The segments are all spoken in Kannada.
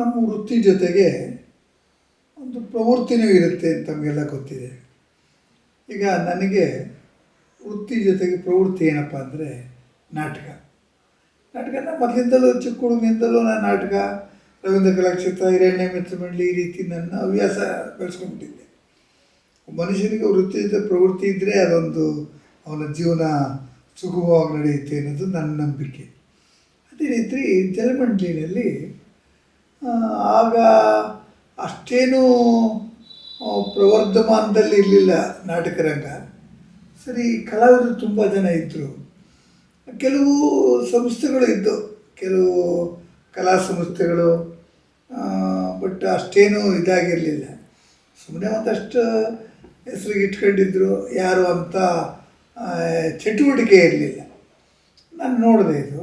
ನಮ್ಮ ವೃತ್ತಿ ಜೊತೆಗೆ ಒಂದು ಪ್ರವೃತ್ತಿನೂ ಇರುತ್ತೆ ಅಂತ ನಮಗೆಲ್ಲ ಗೊತ್ತಿದೆ. ಈಗ ನನಗೆ ವೃತ್ತಿ ಜೊತೆಗೆ ಪ್ರವೃತ್ತಿ ಏನಪ್ಪ ಅಂದರೆ ನಾಟಕ. ನಾಟಕನ ಮೊದಲಿಂದಲೂ ಚಿಕ್ಕ ಹುಡುಗನಿಂದಲೂ ನಾನು ನಾಟಕ ರವೀಂದ್ರ ಕಲಾಕ್ಷೇತ್ರ ಹಿರಣ್ಯ ಮಿತ್ರ ಮಂಡಳಿ ಈ ರೀತಿ ನನ್ನ ಹವ್ಯಾಸ ಬೆಳೆಸ್ಕೊಂಡ್ಬಿಟ್ಟಿದ್ದೆ. ಮನುಷ್ಯನಿಗೆ ವೃತ್ತಿ ಜೊತೆ ಪ್ರವೃತ್ತಿ ಇದ್ದರೆ ಅದೊಂದು ಅವನ ಜೀವನ ಸುಗಮವಾಗಿ ನಡೆಯುತ್ತೆ ಅನ್ನೋದು ನನ್ನ ನಂಬಿಕೆ. ಅದೇ ರೀತಿ ಜಲಮಂಡಲಿನಲ್ಲಿ ಆ, ಆಗ ಅಷ್ಟೇನೂ ಪ್ರವರ್ಧಮಾನದಲ್ಲಿ ಇರಲಿಲ್ಲ ನಾಟಕ ರಂಗ ಸರಿ, ಕಲಾವಿದರು ತುಂಬ ಜನ ಇದ್ದರು ಕೆಲವು ಸಂಸ್ಥೆಗಳು ಇದ್ದವು ಕೆಲವು ಕಲಾ ಸಂಸ್ಥೆಗಳು ಬಟ್ ಅಷ್ಟೇನೂ ಇದಾಗಿರಲಿಲ್ಲ. ಸುಮ್ಮನೆ ಒಂದಷ್ಟು ಹೆಸರಿಗೆ ಇಟ್ಕೊಂಡಿದ್ರು, ಯಾರು ಅಂತ ಚಟುವಟಿಕೆ ಇರಲಿಲ್ಲ. ನಾನು ನೋಡಿದೆ ಇದು.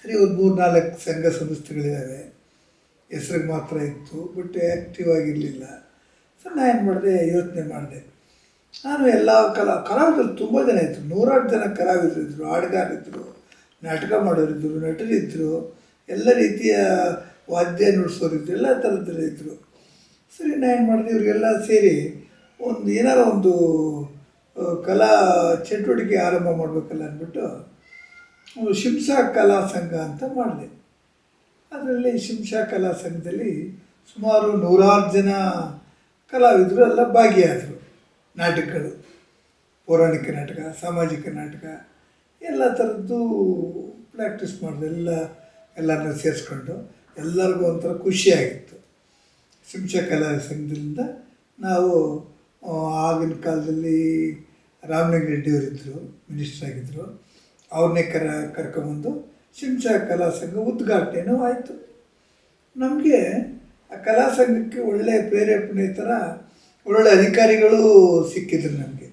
ಸರಿ ಒಂದು ಮೂರು ನಾಲ್ಕು ಸಂಘ ಸಂಸ್ಥೆಗಳಿದ್ದಾವೆ ಹೆಸ್ರಿಗೆ ಮಾತ್ರ ಇತ್ತು ಬಟ್ ಆ್ಯಕ್ಟಿವ್ ಆಗಿರಲಿಲ್ಲ. ಸೊ ನಾನು ಏನು ಮಾಡಿದೆ? ಯೋಚನೆ ಮಾಡಿದೆ. ನಾನು ಎಲ್ಲ ಕಲಾ ಕಲಾವಿದರು ತುಂಬ ಜನ ಇದ್ದರು ನೂರಾರು ಜನ ಕಲಾವಿದರು ಇದ್ದರು ಹಾಡುಗಾರಿದ್ರು ನಾಟಕ ಮಾಡೋರಿದ್ದರು ನಟರಿದ್ದರು ಎಲ್ಲ ರೀತಿಯ ವಾದ್ಯ ನುಡಿಸೋರಿದ್ದರು ಎಲ್ಲ ಥರದ್ದರಿದ್ದರು ಸರಿ ನಾನು ಏನು ಮಾಡಿದೆ? ಇವರಿಗೆಲ್ಲ ಸೇರಿ ಒಂದು ಏನಾರ ಒಂದು ಕಲಾ ಚಟುವಟಿಕೆ ಆರಂಭ ಮಾಡಬೇಕಲ್ಲ ಅಂದ್ಬಿಟ್ಟು ಶಿಂಸಾ ಕಲಾ ಸಂಘ ಅಂತ ಮಾಡಿದೆ. ಅದರಲ್ಲಿ ಶಿಂಸಾ ಕಲಾ ಸಂಘದಲ್ಲಿ ಸುಮಾರು ನೂರಾರು ಜನ ಕಲಾವಿದರು, ಎಲ್ಲ ಭಾಗಿಯಾದರು. ನಾಟಕಗಳು, ಪೌರಾಣಿಕ ನಾಟಕ, ಸಾಮಾಜಿಕ ನಾಟಕ, ಎಲ್ಲ ಥರದ್ದು ಪ್ರಾಕ್ಟೀಸ್ ಮಾಡಿದೆ. ಎಲ್ಲ ಎಲ್ಲರನ್ನೂ ಸೇರಿಸ್ಕೊಂಡು ಎಲ್ಲರಿಗೂ ಒಂಥರ ಖುಷಿಯಾಗಿತ್ತು. ಶಿಂಸಾ ಕಲಾ ಸಂಘದಿಂದ ನಾವು ಆಗಿನ ಕಾಲದಲ್ಲಿ ರಾಮಲಿಂಗ ರೆಡ್ಡಿಯವರಿದ್ದರು ಮಿನಿಸ್ಟರ್ ಆಗಿದ್ದರು ಅವ್ರನ್ನೇ ಕರ, ಕರ್ಕೊಂಬಂದು ಶಿಂಸಾ ಕಲಾ ಸಂಘ ಉದ್ಘಾಟನೆಯೂ ಆಯಿತು. ನಮಗೆ ಆ ಕಲಾ ಸಂಘಕ್ಕೆ ಒಳ್ಳೆಯ ಪ್ರೇರೇಪಣೆ ಥರ ಒಳ್ಳೆ ಅಧಿಕಾರಿಗಳು ಸಿಕ್ಕಿದ್ರು ನಮಗೆ.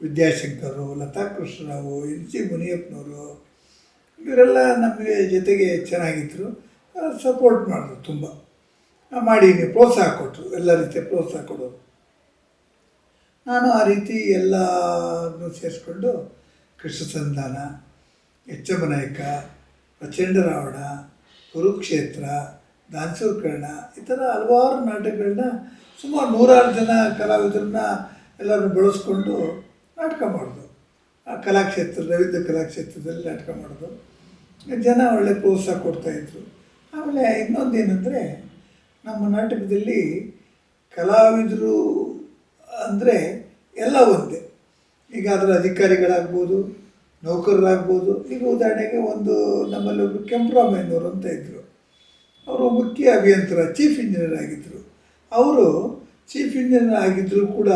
ವಿದ್ಯಾಶಂಕರು ಲತಾ ಕೃಷ್ಣರಾವು ಎನ್ ಸಿ ಮುನಿಯಪ್ಪನವರು, ಇವರೆಲ್ಲ ನಮಗೆ ಜೊತೆಗೆ ಚೆನ್ನಾಗಿದ್ದರು ಸಪೋರ್ಟ್ ಮಾಡಿದ್ರು ತುಂಬ. ಮಾಡಿ ಪ್ರೋತ್ಸಾಹ ಕೊಟ್ಟರು ಎಲ್ಲ ರೀತಿಯ ಪ್ರೋತ್ಸಾಹ ಕೊಡೋರು. ನಾನು ಆ ರೀತಿ ಎಲ್ಲನೂ ಸೇರಿಸ್ಕೊಂಡು ಕೃಷ್ಣ ಸಂಧಾನ ಎಚ್ಚಮ್ಮ ನಾಯಕ ಪ್ರಚಂಡ ರಾವಣ, ಕುರುಕ್ಷೇತ್ರ, ದಾನ್ಸೂರ್ಕರ್ಣ ಈ ಥರ ಹಲವಾರು ನಾಟಕಗಳನ್ನ ಸುಮಾರು ನೂರಾರು ಜನ ಕಲಾವಿದರನ್ನ ಎಲ್ಲರನ್ನು ಬಳಸ್ಕೊಂಡು ನಾಟಕ ಮಾಡೋದು. ಆ ಕಲಾಕ್ಷೇತ್ರ, ರವೀಂದ್ರ ಕಲಾಕ್ಷೇತ್ರದಲ್ಲಿ ನಾಟಕ ಮಾಡೋದು. ಜನ ಒಳ್ಳೆ ಪ್ರೋತ್ಸಾಹ ಕೊಡ್ತಾಯಿದ್ರು ಆಮೇಲೆ ಇನ್ನೊಂದು ಏನಂದರೆ, ನಮ್ಮ ನಾಟಕದಲ್ಲಿ ಕಲಾವಿದರು ಅಂದರೆ ಎಲ್ಲ ಒಂದೇ. ಈಗ ಅದರ ಅಧಿಕಾರಿಗಳಾಗ್ಬೋದು, ನೌಕರರಾಗ್ಬೋದು, ಈಗ ಉದಾಹರಣೆಗೆ ಒಂದು ನಮ್ಮಲ್ಲಿ ಒಬ್ಬರು ಕೆಂಪರಾಮಯ್ಯನವರು ಅಂತ ಇದ್ದರು ಅವರು ಮುಖ್ಯ ಅಭಿಯಂತರ ಚೀಫ್ ಇಂಜಿನಿಯರ್ ಆಗಿದ್ದರು ಅವರು ಚೀಫ್ ಇಂಜಿನಿಯರ್ ಆಗಿದ್ದರೂ ಕೂಡ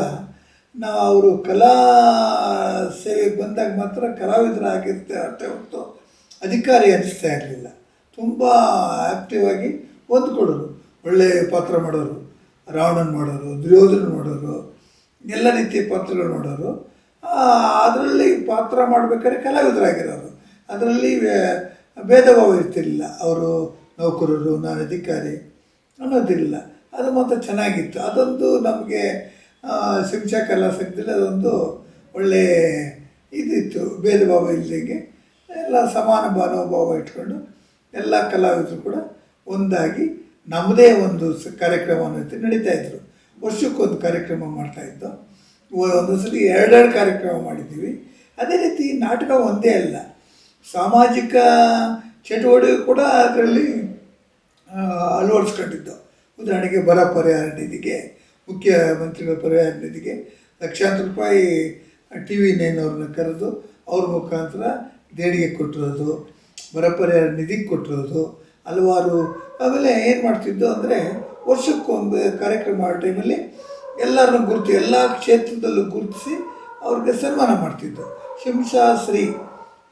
ನಾವು ಅವರು ಕಲಾ ಸೇವೆಗೆ ಬಂದಾಗ ಮಾತ್ರ ಕಲಾವಿದರಾಗಿರ್ತೆ ಅಷ್ಟೇ ಹೊರತು ಅಧಿಕಾರಿ ಅನಿಸ್ತಾ ಇರಲಿಲ್ಲ. ತುಂಬ ಆ್ಯಕ್ಟಿವ್ ಆಗಿ ಹೊಂದ್ಕೊಡೋರು ಒಳ್ಳೆಯ ಪಾತ್ರ ಮಾಡೋರು, ರಾವಣನ್ ಮಾಡೋರು ದುರ್ಯೋಧನ ಮಾಡೋರು, ಎಲ್ಲ ರೀತಿಯ ಪಾತ್ರಗಳು ಮಾಡೋರು. ಅದರಲ್ಲಿ ಪಾತ್ರ ಮಾಡಬೇಕಾದ್ರೆ ಕಲಾವಿದರಾಗಿರೋರು ಅದರಲ್ಲಿ ಭೇದ ಭಾವ ಇರ್ತಿರಲಿಲ್ಲ. ಅವರು ನೌಕರರು ನಾನು ಅಧಿಕಾರಿ ಅನ್ನೋದಿಲ್ಲ ಅದು ಮಾತ್ರ ಚೆನ್ನಾಗಿತ್ತು. ಅದೊಂದು ನಮಗೆ ಶಿಕ್ಷಾ ಕಲಾ ಅದೊಂದು ಒಳ್ಳೆ ಇದಿತ್ತು. ಭೇದ ಭಾವ ಇಲ್ಲದಂಗೆ ಎಲ್ಲ ಸಮಾನ ಭಾವ ಇಟ್ಕೊಂಡು ಎಲ್ಲ ಕಲಾವಿದರು ಕೂಡ ಒಂದಾಗಿ ನಮ್ಮದೇ ಒಂದು ಕಾರ್ಯಕ್ರಮ ನಡೀತಾ ಇದ್ರು. ವರ್ಷಕ್ಕೊಂದು ಕಾರ್ಯಕ್ರಮ ಮಾಡ್ತಾಯಿದ್ದು ಒಂದೊಂದು ಸಲ ಎರಡೆರಡು ಕಾರ್ಯಕ್ರಮ ಮಾಡಿದ್ದೀವಿ. ಅದೇ ರೀತಿ ನಾಟಕ ಒಂದೇ ಅಲ್ಲ. ಸಾಮಾಜಿಕ ಚಟುವಟಿಕೆ ಕೂಡ ಅದರಲ್ಲಿ ಆ, ಅಳವಡಿಸ್ಕೊಂಡಿದ್ದು. ಉದಾಹರಣೆಗೆ ಬರ ಪರಿಹಾರ ನಿಧಿಗೆ ಮುಖ್ಯಮಂತ್ರಿಗಳ ಪರಿಹಾರ ನಿಧಿಗೆ ಲಕ್ಷಾಂತರ ರೂಪಾಯಿ ಟಿ ವಿ ನೈನವ್ರನ್ನ ಕರೆದು ಅವ್ರ ಮುಖಾಂತರ ದೇಣಿಗೆ ಕೊಟ್ಟಿರೋದು ಬರ ಪರಿಹಾರ ನಿಧಿಗೆ ಕೊಟ್ಟಿರೋದು ಹಲವಾರು ಆಮೇಲೆ ಏನು ಮಾಡ್ತಿದ್ದು ಅಂದರೆ ವರ್ಷಕ್ಕೊಂದು ಕಾರ್ಯಕ್ರಮ ಮಾಡೋ ಟೈಮಲ್ಲಿ ಎಲ್ಲರನ್ನು ಗುರುತು, ಎಲ್ಲ ಕ್ಷೇತ್ರದಲ್ಲೂ ಗುರುತಿಸಿ ಅವ್ರಿಗೆ ಸನ್ಮಾನ ಮಾಡ್ತಿದ್ದ ಶಿಂಸಾಶ್ರೀ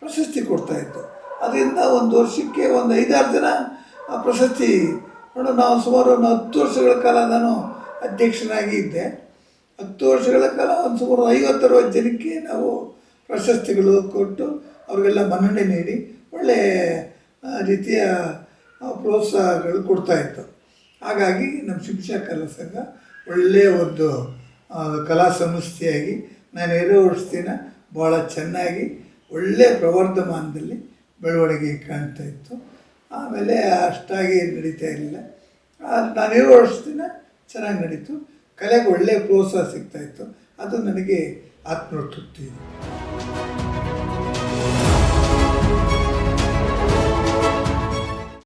ಪ್ರಶಸ್ತಿ ಕೊಡ್ತಾ ಕೊಡ್ತಾಯಿತ್ತು ಅದರಿಂದ ಒಂದು ವರ್ಷಕ್ಕೆ ಒಂದು ಐದಾರು ಜನ ಆ ಪ್ರಶಸ್ತಿ ನೋಡು, ನಾವು ಸುಮಾರು ಒಂದು ಹತ್ತು ವರ್ಷಗಳ ಕಾಲ ನಾನು ಅಧ್ಯಕ್ಷನಾಗಿ ಇದ್ದೆ. ಹತ್ತು ವರ್ಷಗಳ ಕಾಲ ಒಂದು ಸುಮಾರು ಐವತ್ತರವತ್ತು ಜನಕ್ಕೆ ನಾವು ಪ್ರಶಸ್ತಿಗಳು ಕೊಟ್ಟು ಅವ್ರಿಗೆಲ್ಲ ಮನ್ನಣೆ ನೀಡಿ ಒಳ್ಳೆಯ ರೀತಿಯ ಪ್ರೋತ್ಸಾಹಗಳು ಕೊಡ್ತಾಯಿತ್ತು ಹಾಗಾಗಿ ನಮ್ಮ ಶಿಕ್ಷಕರ ಸಂಘ ಒಳ್ಳೆಯ ಒಂದು ಕಲಾ ಸಂಸ್ಥೆಯಾಗಿ ನಾನು ಎರಡು ವರ್ಷದಿಂದ ಭಾಳ ಚೆನ್ನಾಗಿ ಒಳ್ಳೆಯ ಪ್ರವರ್ಧಮಾನದಲ್ಲಿ ಬೆಳವಣಿಗೆ ಕಾಣ್ತಾ ಇತ್ತು. ಆಮೇಲೆ ಅಷ್ಟಾಗಿ ನಡೀತಾ ಇರಲಿಲ್ಲ. ನಾನು ಇರೋ ವರ್ಷದಿನ ಚೆನ್ನಾಗಿ ನಡೀತು. ಕಲೆಗೆ ಒಳ್ಳೆಯ ಪ್ರೋತ್ಸಾಹ ಸಿಗ್ತಾಯಿತ್ತು ಅದು ನನಗೆ ಆತ್ಮತೃಪ್ತಿ ಇದೆ.